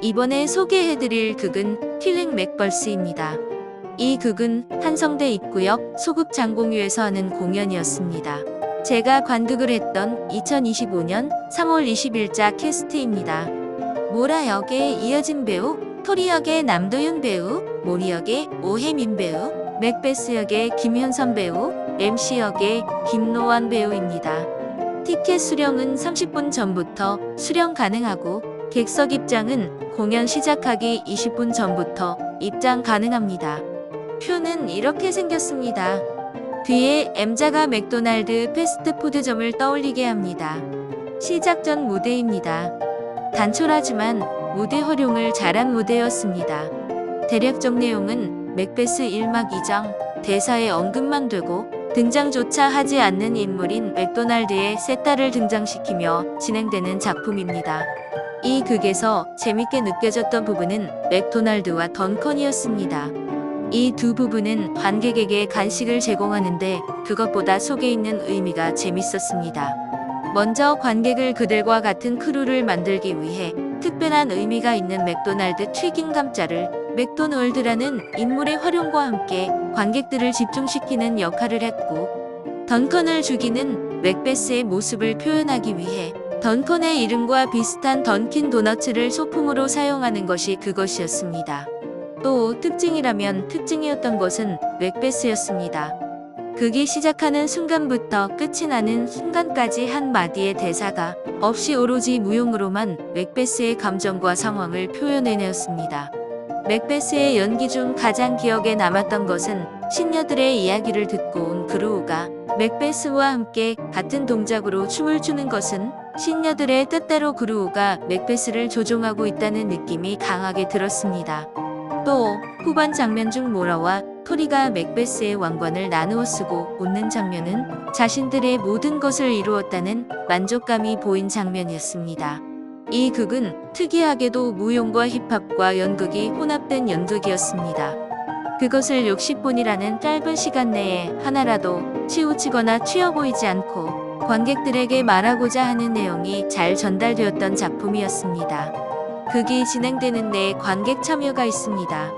이번에 소개해드릴 극은 킬링 맥벌스입니다. 이 극은 한성대 입구역 소극 장공유에서 하는 공연이었습니다. 제가 관극을 했던 2025년 3월 20일자 캐스트입니다. 모라 역의 이여진 배우, 토리 역의 남도윤 배우, 모리 역의 오혜민 배우, 맥베스 역의 김현선 배우, MC 역의 김노원 배우입니다. 티켓 수령은 30분 전부터 수령 가능하고 객석 입장은 공연 시작하기 20분 전부터 입장 가능합니다. 표는 이렇게 생겼습니다. 뒤에 M자가 맥도날드 패스트푸드점을 떠올리게 합니다. 시작 전 무대입니다. 단촐하지만 무대 활용을 잘한 무대였습니다. 대략적 내용은 맥베스 1막 2장 대사의 언급만 되고 등장조차 하지 않는 인물인 맥도날드의 세 딸을 등장시키며 진행되는 작품입니다. 이 극에서 재밌게 느껴졌던 부분은 맥도날드와 던컨이었습니다. 이 두 부분은 관객에게 간식을 제공하는데 그것보다 속에 있는 의미가 재밌었습니다. 먼저 관객을 그들과 같은 크루를 만들기 위해 특별한 의미가 있는 맥도날드 튀김 감자를 맥도널드라는 인물의 활용과 함께 관객들을 집중시키는 역할을 했고 던컨을 죽이는 맥베스의 모습을 표현하기 위해 던컨의 이름과 비슷한 던킨 도너츠를 소품으로 사용하는 것이 그것이었습니다. 또 특징이라면 특징이었던 것은 맥베스였습니다. 극이 시작하는 순간부터 끝이 나는 순간까지 한 마디의 대사가 없이 오로지 무용으로만 맥베스의 감정과 상황을 표현해내었습니다. 맥베스의 연기 중 가장 기억에 남았던 것은 신녀들의 이야기를 듣고 온 그루우가 맥베스와 함께 같은 동작으로 춤을 추는 것은 신녀들의 뜻대로 그루우가 맥베스를 조종하고 있다는 느낌이 강하게 들었습니다. 또 후반 장면 중 모라와 토리가 맥베스의 왕관을 나누어 쓰고 웃는 장면은 자신들의 모든 것을 이루었다는 만족감이 보인 장면이었습니다. 이 극은 특이하게도 무용과 힙합과 연극이 혼합된 연극이었습니다. 그것을 60분이라는 짧은 시간 내에 하나라도 치우치거나 튀어 보이지 않고 관객들에게 말하고자 하는 내용이 잘 전달되었던 작품이었습니다. 극이 진행되는 데 관객 참여가 있습니다.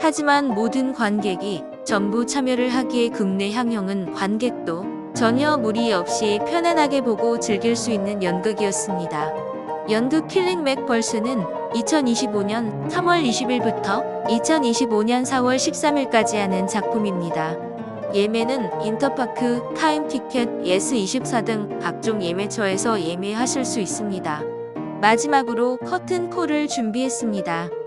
하지만 모든 관객이 전부 참여를 하기에 국내 향형은 관객도 전혀 무리 없이 편안하게 보고 즐길 수 있는 연극이었습니다. 연극 킬링 맥 벌스는 2025년 3월 20일부터 2025년 4월 13일까지 하는 작품입니다. 예매는 인터파크, 타임티켓, 예스24 등 각종 예매처에서 예매하실 수 있습니다. 마지막으로 커튼콜을 준비했습니다.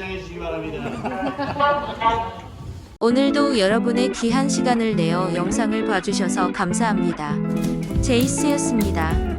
퇴장해 주시기 바랍니다. 오늘도 여러분의 귀한 시간을 내어 영상을 봐주셔서 감사합니다. 제이스였습니다.